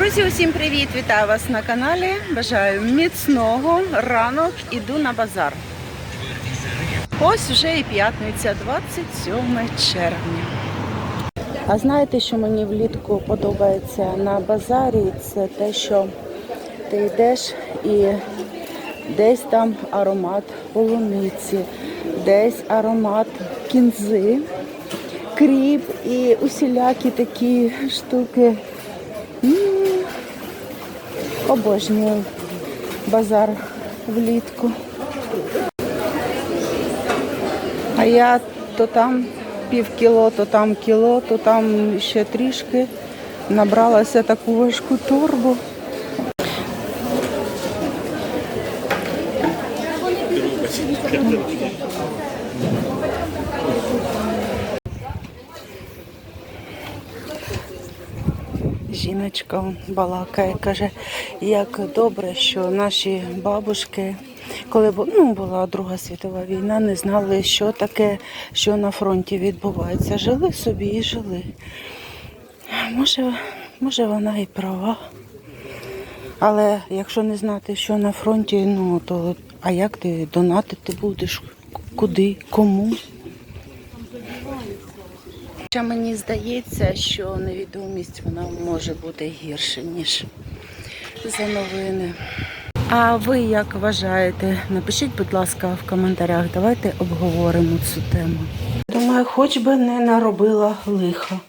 Друзі, усім привіт! Вітаю вас на каналі. Бажаю міцного ранок. Іду на базар. Ось вже і п'ятниця, 27 червня. А знаєте, що мені влітку подобається на базарі? Це те, що ти йдеш і десь там аромат полуниці, десь аромат кінзи, кріп і усілякі такі штуки. Обожнюю базар влітку. А я то там пів кіло, то там кіло, то там ще трішки набралася таку важку торбу. Жіночка балакає, каже, як добре, що наші бабушки, коли ну, була Друга світова війна, не знали, що таке, що на фронті відбувається. Жили собі і жили. Може, може вона і права. Але якщо не знати, що на фронті, ну то а як ти донатити будеш? Куди? Кому? Хоча мені здається, що невідомість вона може бути гірше, ніж за новини. А ви як вважаєте? Напишіть, будь ласка, в коментарях. Давайте обговоримо цю тему. Думаю, хоч би не наробила лиха.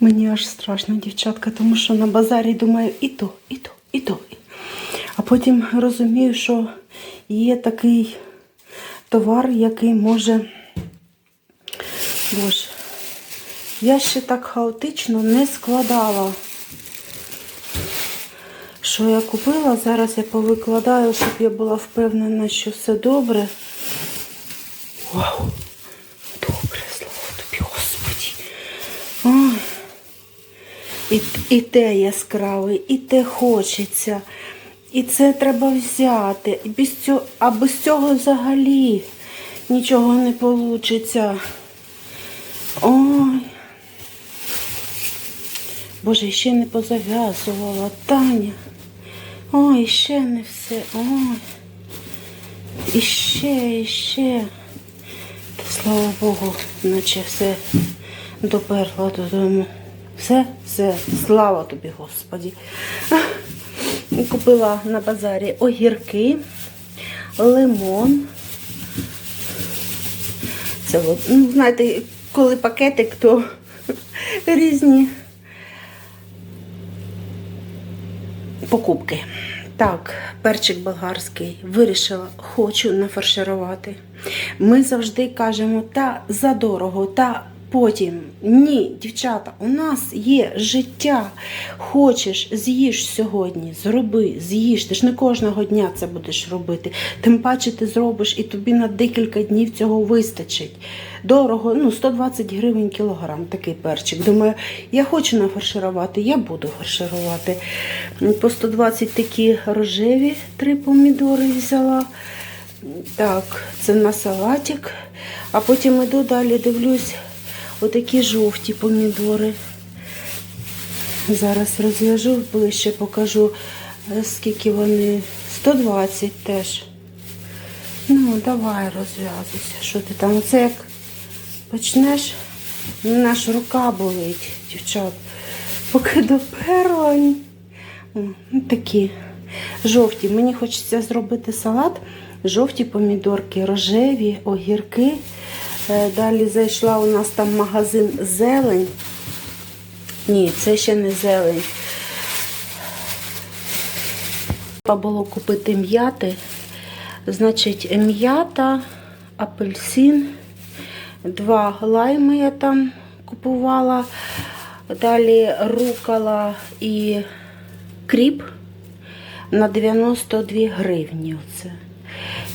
Мені аж страшно, дівчатка, тому що на базарі думаю і то, і то, і то. А потім розумію, що є такий товар, який може. Боже, я ще так хаотично не складала. Що я купила, зараз я повикладаю, щоб я була впевнена, що все добре. Вау! Добре, слава тобі, Господі. Ой. І, і те яскраве, і те хочеться. І це треба взяти. І без цього, а без цього взагалі нічого не вийде. Ой. Боже, ще не позав'язувала Таня. Ой, ще не все. Ой. І ще, і ще. Та слава Богу, наче все доперла додому. Все, все, слава тобі, Господі. Купила на базарі огірки, лимон. Це, ну, знаєте, коли пакетик, то різні покупки. Так, перчик болгарський вирішила, хочу нафарширувати. Ми завжди кажемо, та задорого, та потім. Ні, дівчата, у нас є життя. Хочеш, з'їж сьогодні, зроби, з'їж. Ти ж не кожного дня це будеш робити. Тим паче ти зробиш і тобі на декілька днів цього вистачить. Дорого, ну 120 гривень кілограм такий перчик. Думаю, я хочу нафарширувати, я буду фарширувати. По 120 такі рожеві три помідори взяла. Так, це на салатик. А потім іду далі, дивлюсь, отакі жовті помідори. Зараз розв'яжу, ближче покажу, е, скільки вони. 120 теж. Ну, давай розв'язуйся. Що ти там? Оце як почнеш, наша рука болить, дівчат. Поки доперла. ні. О, ну, такі жовті. Мені хочеться зробити салат. Жовті помідорки, рожеві, огірки. Е, Далі зайшла у нас там магазин зелень. Ні, це ще не зелень. Треба було купити м'яти. Значить, м'ята, апельсин, два лайми я там купувала. Далі рукала і кріп на 92 гривні. Оце.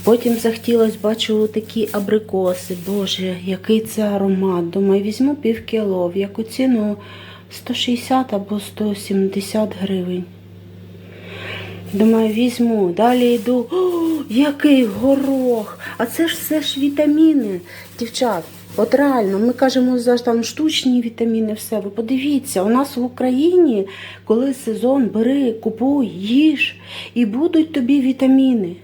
Потім захотілося, бачу, такі абрикоси. Боже, який це аромат. Думаю, візьму пів кіло. В яку ціну 160 або 170 гривень. Думаю, візьму. Далі йду. О, який горох! А це ж все ж вітаміни, дівчат. От реально, ми кажемо за там штучні вітаміни, все. Ви подивіться, у нас в Україні, коли сезон, бери, купуй, їж, і будуть тобі вітаміни.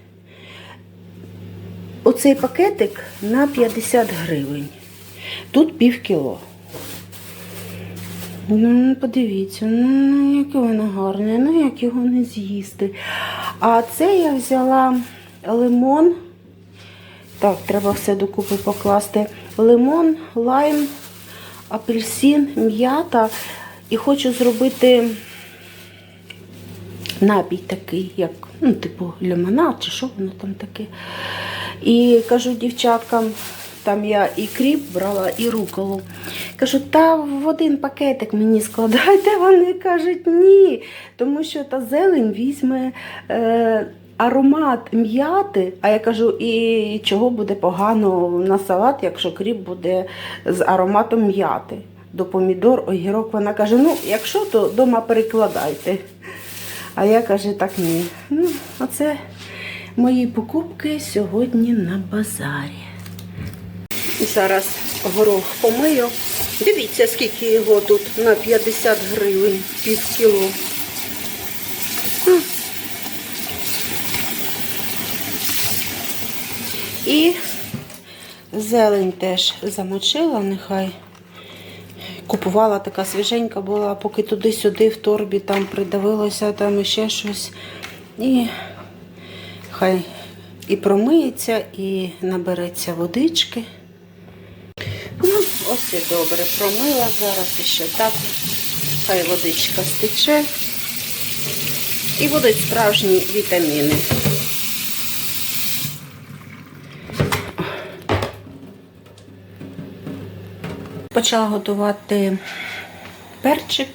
Оцей пакетик на 50 гривень. Тут пів кіло. Ну, подивіться, ну, ну яке воно гарне, ну як його не з'їсти. А це я взяла лимон. Так, треба все докупи покласти. Лимон, лайм, апельсин, м'ята. І хочу зробити напій такий, як, ну, типу, лимонад, чи що воно там таке. І кажу дівчаткам, там я і кріп брала, і руколу. Кажу, та в один пакетик мені складайте. Вони кажуть, ні. Тому що та зелень візьме е, аромат м'яти. А я кажу, і чого буде погано на салат, якщо кріп буде з ароматом м'яти. До помідор, огірок. Вона каже: ну, якщо, то вдома перекладайте. А я каже, так ні. Ну, оце мої покупки сьогодні на базарі. Зараз горох помию. Дивіться, скільки його тут на 50 гривень, пів кіло. І зелень теж замочила, нехай. Купувала така свіженька була, поки туди-сюди в торбі там придавилося, там ще щось. І хай і промиється, і набереться водички. Ну, ось і добре, промила зараз іще так. Хай водичка стече. І будуть справжні вітаміни. Почала готувати перчик,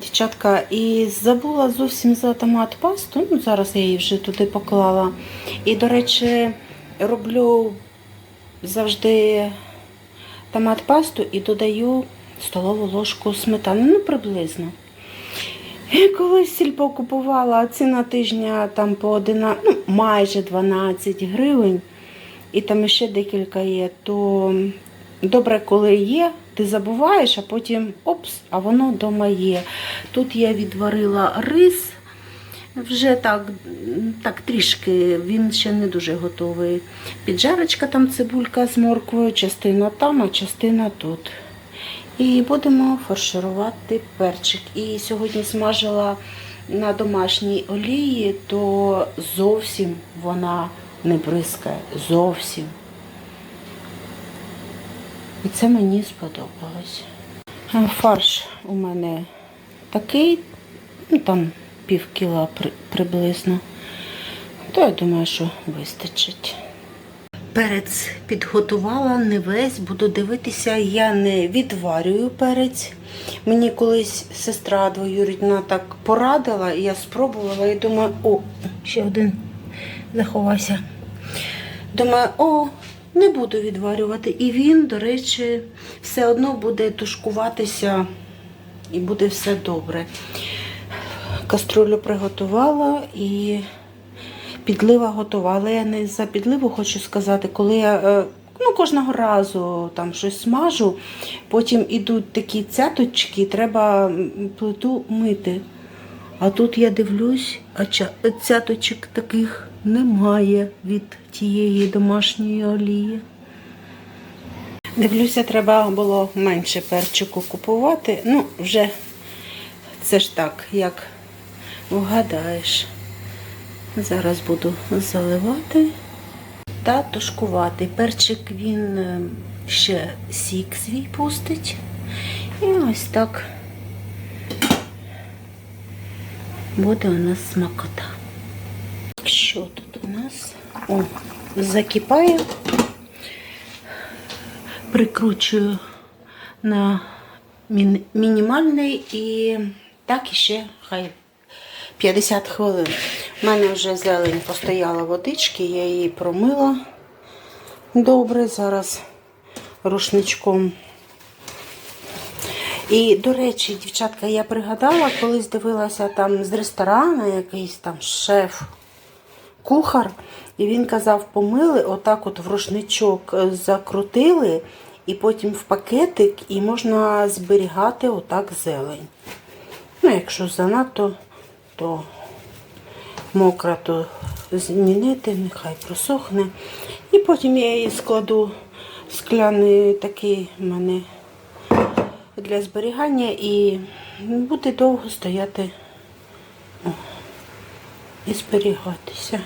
дівчатка, і забула зовсім за томат пасту. Ну, зараз я її вже туди поклала. І, до речі, роблю завжди томат пасту і додаю столову ложку сметани, ну приблизно. І колись сільпо купувала ціна тижня там по 11, ну, майже 12 гривень, і там ще декілька є, то добре, коли є, ти забуваєш, а потім опс, а воно вдома є. Тут я відварила рис. Вже так, так трішки, він ще не дуже готовий. Піджарочка там цибулька з морквою, частина там, а частина тут. І будемо фарширувати перчик. І сьогодні смажила на домашній олії, то зовсім вона не бризкає. Зовсім. І це мені сподобалось. Фарш у мене такий, ну там пів кіла при- приблизно. То я думаю, що вистачить. Перець підготувала не весь, буду дивитися, я не відварюю перець. Мені колись сестра двоюрідна так порадила, і я спробувала і думаю, о, ще один заховався. Думаю, о, не буду відварювати. І він, до речі, все одно буде тушкуватися і буде все добре. Каструлю приготувала і підлива готувала. Я не за підливу хочу сказати, коли я е, ну, кожного разу там щось смажу, потім ідуть такі цяточки, треба плиту мити. А тут я дивлюсь, а цяточок таких немає від тієї домашньої олії. Дивлюся, треба було менше перчику купувати. Ну, вже це ж так, як вгадаєш. Зараз буду заливати та тушкувати. Перчик він е, ще сік свій пустить. І ось так буде у нас смакота. Що тут у нас? О, закипає. Прикручую на мін- мінімальний і так іще хай 50 хвилин. У мене вже зелень постояла водички, я її промила добре. Зараз рушничком. І, до речі, дівчатка, я пригадала, колись дивилася там з ресторану якийсь там шеф, кухар, і він казав, помили, отак от в рушничок е, закрутили і потім в пакетик, і можна зберігати отак зелень. Ну, якщо занадто, то мокра, то змінити, нехай просохне. І потім я її складу в скляний такий в мене для зберігання і буде довго стояти о, і зберігатися.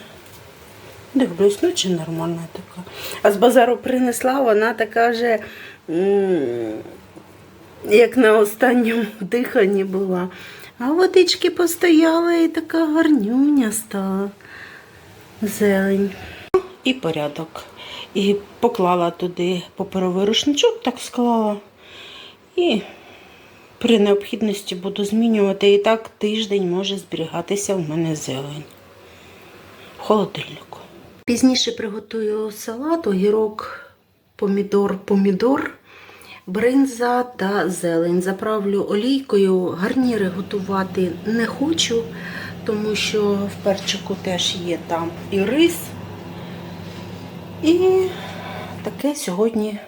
Дивлюсь, ну чи нормальна така. А з базару принесла, вона така вже, як на останньому диханні була. А водички постояла і така гарнюня стала. Зелень. І порядок. І поклала туди паперовий рушничок, так склала. І при необхідності буду змінювати. І так тиждень може зберігатися в мене зелень. В холодильнику. Пізніше приготую салат, огірок, помідор, помідор, бринза та зелень. Заправлю олійкою. Гарніри готувати не хочу, тому що в перчику теж є там і рис. І таке сьогодні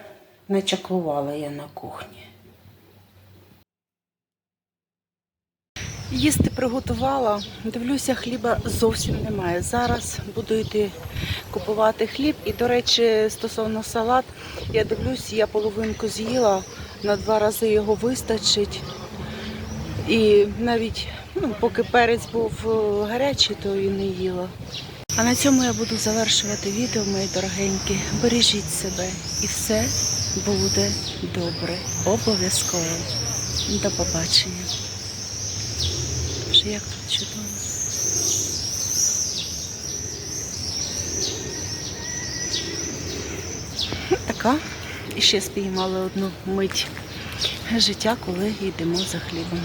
начаклувала я на кухні. Їсти приготувала. Дивлюся, хліба зовсім немає. Зараз буду йти купувати хліб. І, до речі, стосовно салат, я дивлюсь, я половинку з'їла, на два рази його вистачить. І навіть ну, поки перець був е, гарячий, то і не їла. А на цьому я буду завершувати відео, мої дорогенькі. Бережіть себе і все буде добре. Обов'язково. До побачення. Боже, як тут чудово. Така. І ще спіймали одну мить життя, коли йдемо за хлібом.